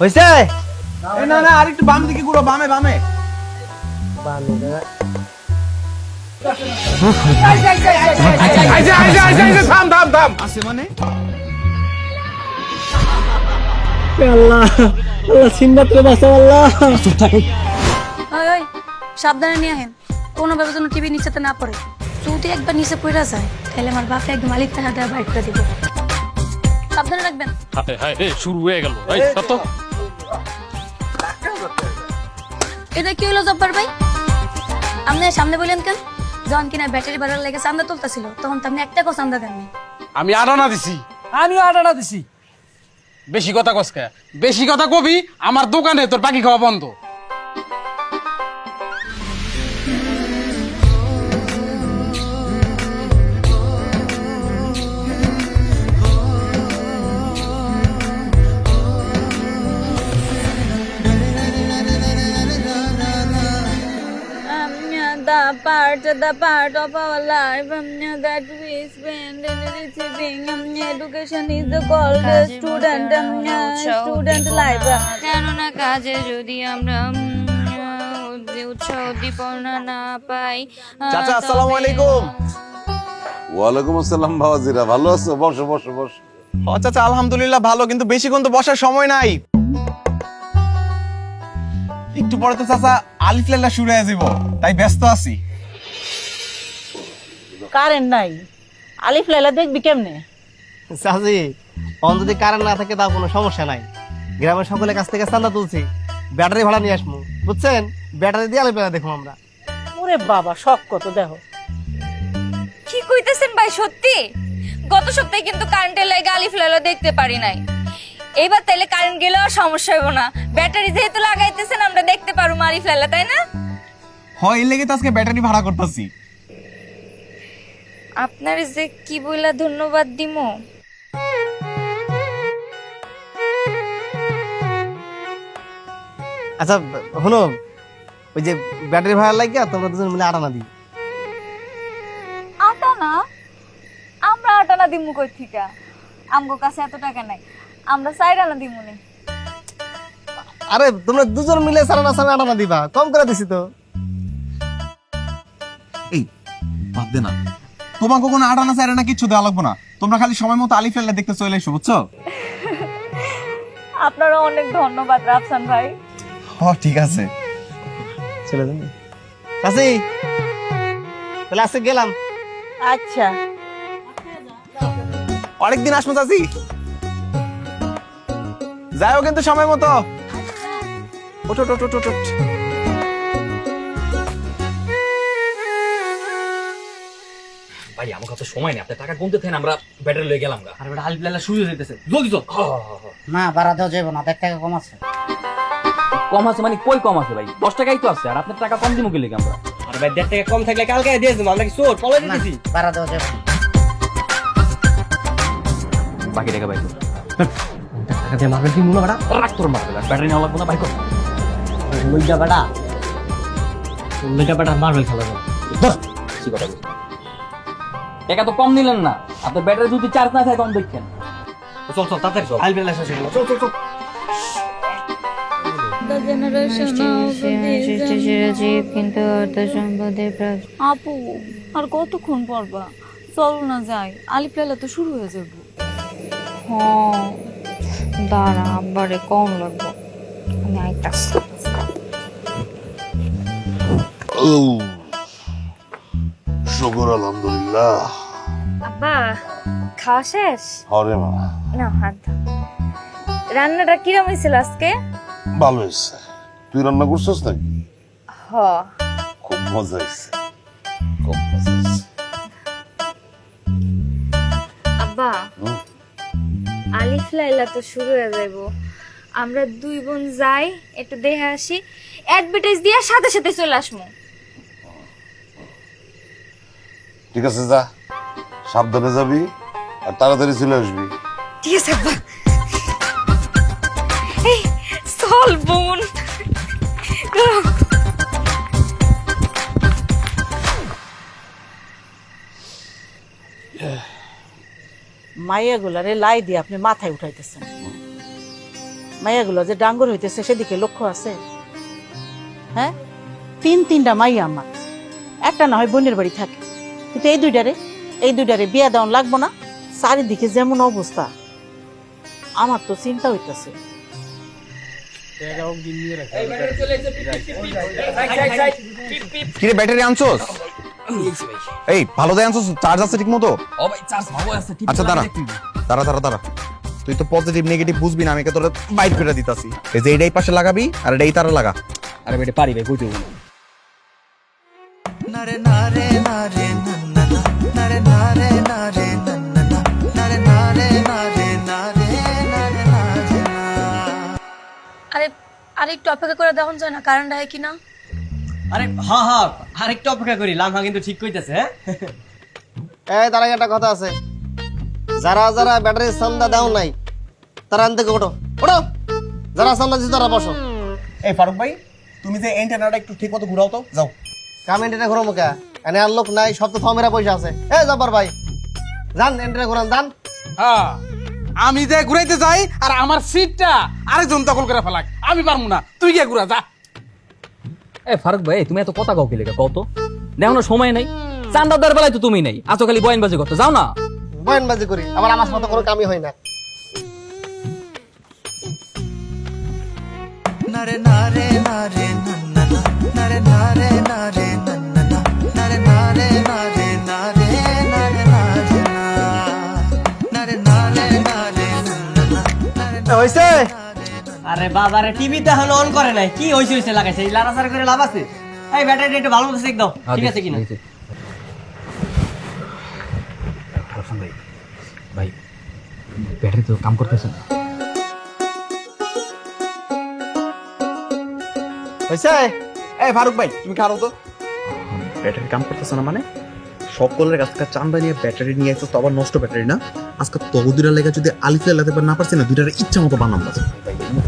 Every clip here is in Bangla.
হয়েছে না না আর একটু বাম দিকে ঘুরো বামে বামে। মানে? সাবধানে নিয়ে আহেন। কোনো ভাবে যেন টিভি নিচেতে না পড়ে। যদি একবার নিচে পড়ে যায় তাহলে আমার বাপে একদম আলিফ টাকা দেওয়া বাইক করে দিব। সাবধানে রাখবেন। হায় হায় শুরু হয়ে গেল। এটা কি হলো জব্বার ভাই? আপনি সামনে বললেন কেন? যখন কিনা ব্যাটারি বাড়ার লেগে চান্দা তুলতেছিল তখন তো আপনি একটা চান্দা দেননি। আমি আটানা দিছি। আমিও আটানা দিছি। বেশি কথা কসকা বেশি কথা কবি আমার দোকানে তোর বাকি খাওয়া বন্ধ। Part, the part of our life. Um, that we spend in receiving um, education is the called student. Um, uh, student life. কেননা কাজে যদি আমরা উম, আহ, উৎসাহ উদ্দীপনা না পাই? আহ, চাচা তবে- আসসালামু আলাইকুম। ওয়ালাইকুম আসসালাম বাবাজিরা ভালো আছো? বসো বসো বসো। ও চাচা আলহামদুলিল্লাহ ভালো কিন্তু বেশিক্ষণ তো বসার সময় নাই। একটু পরে তো চাচা আলিফ লাইলা শুরু হয়ে যাব তাই ব্যস্ত আছি। কারেন্ট নাই। আলিফ লাইলা দেখবি কেমনে? চাচি অন যদি কারেন্ট না থাকে তাও কোনো সমস্যা নাই। গ্রামের সকলের কাছ থেকে চান্দা তুলছি। ব্যাটারি ভাড়া নিয়ে আসব বুঝছেন? ব্যাটারি দিয়ে আলো পেলা দেখো আমরা। ওরে বাবা শখ কত দেখো। কি কইতেছেন ভাই সত্যি? গত সপ্তাহে কিন্তু কারেন্টের লাগে আলিফ লাইলা দেখতে পারি নাই। এইবার তাইলে কারেন্ট গেলেও আর সমস্যা হইব না। ব্যাটারি যেহেতু লাগাইতেছেন আমরা দেখতে পারব আলিফ লাইলা তাই না? হয় লেগে তো আজকে ব্যাটারি ভাড়া করতেছি। আপনার যে কি বইলা ধন্যবাদ দিমো? আচ্ছা হলো ওই যে ব্যাটারি ভাড়া লাগিয়া তোমরা দুজন মিলে আটানা দিই আটানা? আমরা আটানা দিমু কই থিকা? আমগো কাছে এত টাকা নাই আমরা চাইর আনা দিমু নি। আরে তোমরা দুজন মিলে সারানা সারা আটানা দিবা কম করে দিছি তো। এই বাদ দে না। তোমাকে কোনো আটানা চারে না কিচ্ছু দেওয়া লাগবো না। তোমরা খালি সময় মতো আলিফ লাইলা দেখতে চলে এসো বুঝছ? আপনারা অনেক ধন্যবাদ রাফসান ভাই। হ ঠিক আছে। চলে যাবে চাচি তাহলে আজকে গেলাম। আচ্ছা। অনেকদিন আসব চাচি। যাইও কিন্তু সময় মতো। ওঠো ওঠো ওঠো ওঠো। ভাই আমার কাছে সময় নেই আপনি টাকা গুনতে থাকেন আমরা ব্যাটারি লয়ে গেলাম গা। আর বেটা শুরু হয়ে যেতেছে জলদি চল না ভাড়া দেওয়া যাবে না দেড় টাকা কম আছে। কম আছে মানে কই কম আছে ভাই? দশ টাকাই তো আছে আর আপনার টাকা কম দিমু গেলে আমরা? আর ভাই দেড় টাকা কম থাকলে কালকে দিয়ে দেবো আমরা কি চোর? পলে দিতেছি ভাড়া দেওয়া যাবে বাকি টাকা ভাই টাকা দিয়ে মারবেন কি মুনা বেটা? রাখ তোর মারবে ব্যাটারি নেওয়া লাগবে না ভাই কর। লইটা বেটা। লইটা বেটা মারবেল খেলা যাবে বেশি কথা বলছি। টাকা তো কম নিলেন না। আপনার ব্যাটারি যদি চার্জ না থাকে কম দেখছেন চল চল তাড়াতাড়ি চল। আলিফ লাইলা শেষ চল চল চল। কিন্তু অর্থ সম্পদের আপু আর কতক্ষণ পড়বা চলো না যাই। আলিফ লাইলা তো শুরু হয়ে যাব। হ্যাঁ দাঁড়া আব্বারে কম লাগবো। আমি আইতাছি। শুকর আলহামদুলিল্লাহ। আব্বা খাওয়া শেষ? হরে মা। না হাত রান্নাটা কিরম হয়েছিল আজকে? ভালো হয়েছে। তুই রান্না করছিস নাকি? হ। খুব মজা হয়েছে। খুব মজা হয়েছে। আব্বা আলিফ লাইলা তো শুরু হয়ে যাইব আমরা দুই বোন যাই একটু দেখে আসি। অ্যাডভার্টাইজ দিয়ে সাথে সাথে চলে আসব। ঠিক আছে যা। সাবধানে যাবি আর তাড়াতাড়ি চলে আসবি। ঠিক আছে লাই দিয়ে আপনি মাথায় উঠাইতেছেন। মাইয়াগুলো যে ডাঙ্গর হইতেছে, সেদিকে লক্ষ্য আছে? হ্যাঁ? তিন তিনটা মাইয়া আমার। একটা না হয় বোনের বাড়ি থাকে। কিন্তু এই দুইটারে এই দুইটারে বিয়া দেওয়ান লাগবো না। চারিদিকে যেমন অবস্থা। আমার তো চিন্তা হইতেছে। কিরে ব্যাটারি আনছোস? এই ভালো দেয় আনছোস? চার্জ আছে ঠিক মতো ও ভাই চার্জ ভালো আছে টিভি আচ্ছা দাঁড়া। দাঁড়া দাঁড়া দাঁড়া। তুই তো পজিটিভ নেগেটিভ বুঝবি না আমি তোর বাইট করে দিতাছি। এই যে এইটাই পাশে লাগাবি আর এটাই তারা লাগা। আরে বেটে পারি ভাই কইতে আরে একটু অপেক্ষা করে দেখুন যায় না কারেন্ট হয় কিনা। আরে হ্যাঁ হ্যাঁ আরেকটু অপেক্ষা করি লামহা কিন্তু ঠিক কইতেছে হ্যাঁ? এই তার আগে একটা কথা আছে। যারা যারা ব্যাটারির চান্দা দাও নাই তারা আনতে ওঠো। ওঠো! যারা চান্দা দিচ্ছে তারা বসো। এই ফারুক ভাই তুমি যে এন্টেনাটা একটু ঠিক মতো ঘুরাও তো যাও। কাম এন্টেনা ঘুরো মুখা এনে আর লোক নাই সব তো থমেরা পয়সা আছে। এ জব্বার ভাই যান এন্টেনা ঘুরান যান। হ্যাঁ। আমি যে ঘুরাইতে যাই আর আমার সিটটা আরেকজন দখল করে ফেলাক আমি পারব না। তুই গিয়ে ঘুরা যা। এ ফারুক ভাই তুমি এত কথা কাউ কি লেগে? কত দেখো না সময় নাই। চান্দার দর বেলায় তো তুমি নাই। আছো খালি বয়ান বাজি করতে। যাও না। বয়ানবাজি করি আবার আমার মতো কোনো কামই হয় না। হয়েছে আরে বাবা রে টিভি তো এখন অন করে নাই। কি হইছে হইছে লাগাইছে? এই লাড়াচাড়া করে লাভ আছে? এই ব্যাটারি একটু ভালো মতো চেক দাও ঠিক আছে কিনা? ভাই ভাই ব্যাটারি তো কাম করতেছে না। হয়েছে এই ফারুক ভাই তুমি খারো তো। ব্যাটারি কাম করতেছ না মানে? সকলের কাছ থেকে চান্দা নিয়ে ব্যাটারি নিয়ে আসছো তো আবার নষ্ট ব্যাটারি না? আজকে তবু দুইটা লেগে যদি আলিফে লাগাতে পার না পারছি না দুইটার ইচ্ছা মতো বানাম না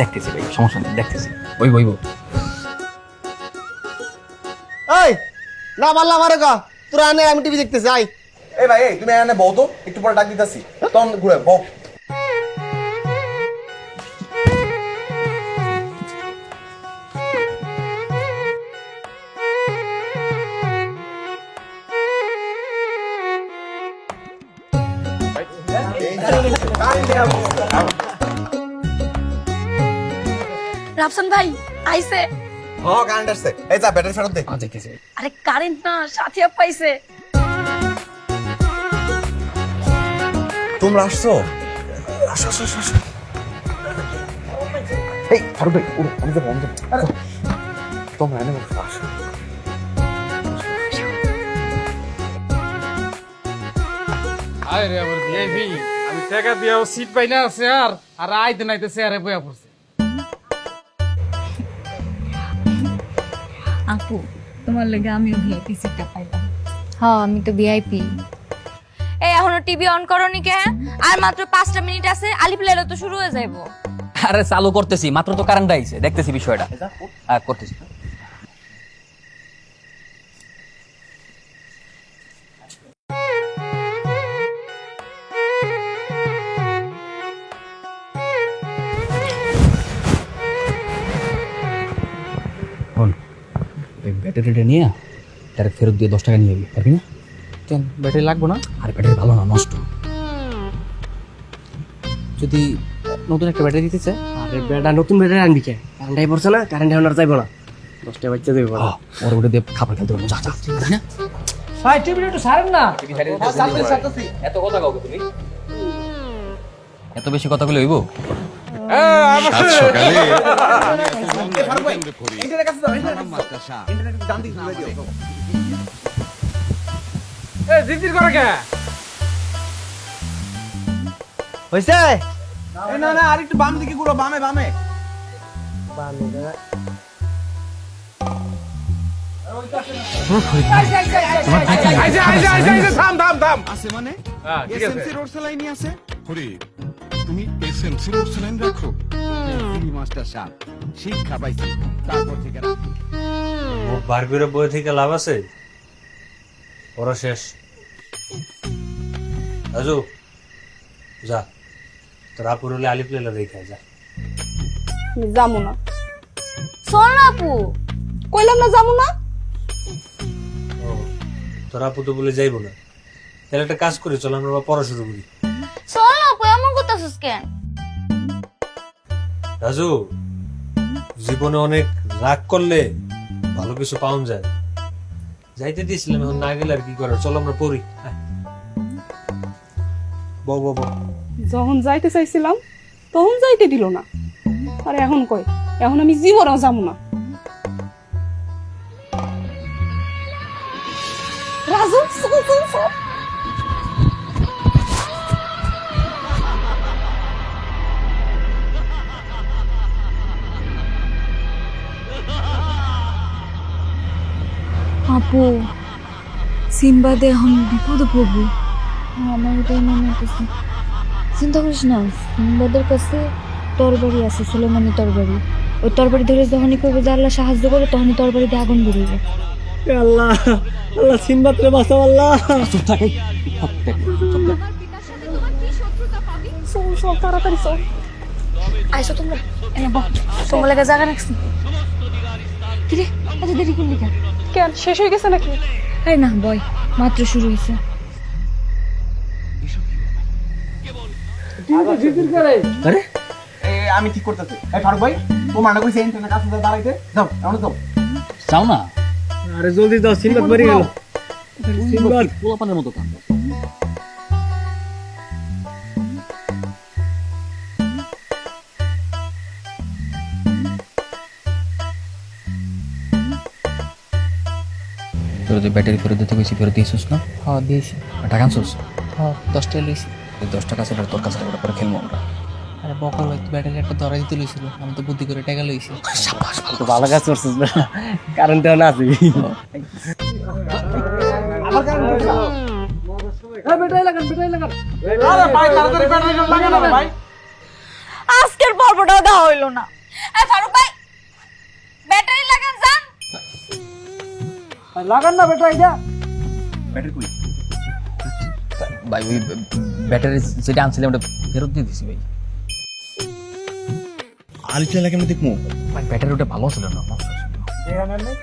দেখতেছি ভাই সমস্যা নেই দেখতেছি। ওই বই বই এই না পারলাম আরে কা তোরা আনে আমি টিভি দেখতেছি আই এই ভাই এই তুমি আনে বউ তো একটু পরে ডাক দিতাছি। তখন ঘুরে বউ। রাফসান ভাই আইছে। হ কারেন্ট আসছে এই যা ব্যাটারি ফেরত দে। দেখতেছি আরে কারেন্ট না সাথী আপ পাইছে। তোমরা আসছো? আসো আসো আসো, আসো। এই ফারুক ভাই ওর আমি যাব আমি যাব। তোমরা এনে বসো, আসো। আরে রে আমার ভিআইপি আমি টাকা দিয়েও সিট পাই না স্যার আর। আইতে নাইতে স্যারে বয়া পড়ছে। আপু তোমার লাগে আমিও ভিআইপি সিটটা পাইলাম। হ্যাঁ আমি তো ভিআইপি এই এখনও টিভি অন করনি কে? হ্যাঁ? আর মাত্র পাঁচটা মিনিট আছে আলিফ লাইলা তো শুরু হয়ে যাইবো। আরে চালু করতেছি মাত্র তো কারেন্ট আইছে দেখতেছি বিষয়টা। হ্যাঁ করতেছি। নিয়ে তার ফেরত দিয়ে দশ টাকা নিয়ে যাবি পারবি না? কেন? ব্যাটারি লাগবো না? আর ব্যাটারি ভালো না নষ্ট। যদি নতুন একটা ব্যাটারি দিতে চায়? আরে ব্যাটা নতুন ব্যাটারি আনবি কে? কারেন্ট পড়ছে না কারেন্ট এখন আর যাইবো না। দশটা বাচ্চা দেবো ওর ওটা দিয়ে খাবার খেলতে পারব যা যা। না ভাই টিভিটা একটু সারেন না। এত কথা কাউকে তুমি এত বেশি কথা বলে হইব? ইন্টারনেট কাছে যাও ইন্টারনেট ডান দিকে ঘুরে দিও এ জিজির করে কে? হয়েছে না না আর একটু বাম দিকে ঘুরো বামে বামে। আইসে আইসে আইসে আইসে থাম থাম থাম। আছে মানে? হ্যাঁ রোড আছে। তুমি এসএমসি রোড সেলাইন রাখো। মাস্টার সাহেব শিক্ষা পাইছি। তারপর থেকে ও বার করে বই থেকে লাভ আছে? ওরা শেষ। রাজু যা। তোর আপুর হলে আলিপ লেলা দেখে যা। যাব না। চল না আপু কইলাম না যাব না? তোর আপু তো বলে যাইবো না। তাহলে একটা কাজ করি চল আমরা পড়া শুরু করি। চল না আপু এমন করতেছিস কেন? রাজু, জীবনে অনেক রাগ করলে ভালো কিছু পাওয়া যায়। যাইতে দিয়েছিলাম, এখন না গেলে আর কি করার? চল আমরা পড়ি। বউ বউ বউ। যখন যাইতে চাইছিলাম, তখন যাইতে দিল না। আর এখন কয় এখন আমি জীবনও যাব না। আপু সিম্বাদে এখন বিপদে পড়ব আমার এটাই মনে হতেছে চিন্তা করিস না সিম্বাদের কাছে তরবারি আছে সুলেমানি তরবারি। ওই তরবারি ধরে যখনই করবে যে আল্লাহ সাহায্য করে তখনই তরবারিতে আগুন বেরোবে আল্লাহ আল্লাহ সিম্বাদ রে বাঁচাও আল্লাহ। চল তাড়াতাড়ি চল। আইসো তোমরা। তোমার লাগে জায়গা রাখছি। কিরে এত দেরি করলি কেন? কেন? শেষ হয়ে গেছে নাকি? আরে না বয় মাত্র শুরু হয়েছে। আরে? এ, আমি ঠিক করতেছি। এই ফারুক ভাই তোমার না কইছে ইন্টারনেট কাছে দাঁড়াইতে। যাও এমন যাও চাও না? আরে জলদি দাও সিম্বাদ বেরিয়ে গেল। সিম্বাদ পোলাপানের মতো কান্দ। যে ব্যাটারি ফেরত দিতে গেছি ফেরত দিয়েছিস না? হ্যাঁ দিয়েছি। টাকা আনছিস? হ্যাঁ দশটা লইছি। দশ টাকা আছে তোর কাছে টাকা পরে খেলব আমরা। আরে বকর ভাই ব্যাটারি একটা ধরা দিতে লইছিল আমি তো বুদ্ধি করে টাকা লইছি। তো ভালো। কাজ করছিস না কারণ তো না আছে আরে ভাই তাড়াতাড়ি ব্যাটারি লাগে না ভাই। আজকের পর্বটাও দেওয়া হইল না। এই ফারুক ভাই ব্যাটারি লাগান না বেটা এটা। ব্যাটারি কই? ভাই ওই ব্যাটারি যেটা আনছিলাম ওটা ফেরত দিয়ে দিছি ভাই। আলিফ লাগে কেমন দেখমু ভাই ব্যাটারি ওটা ভালো ছিল না এখানে নেই?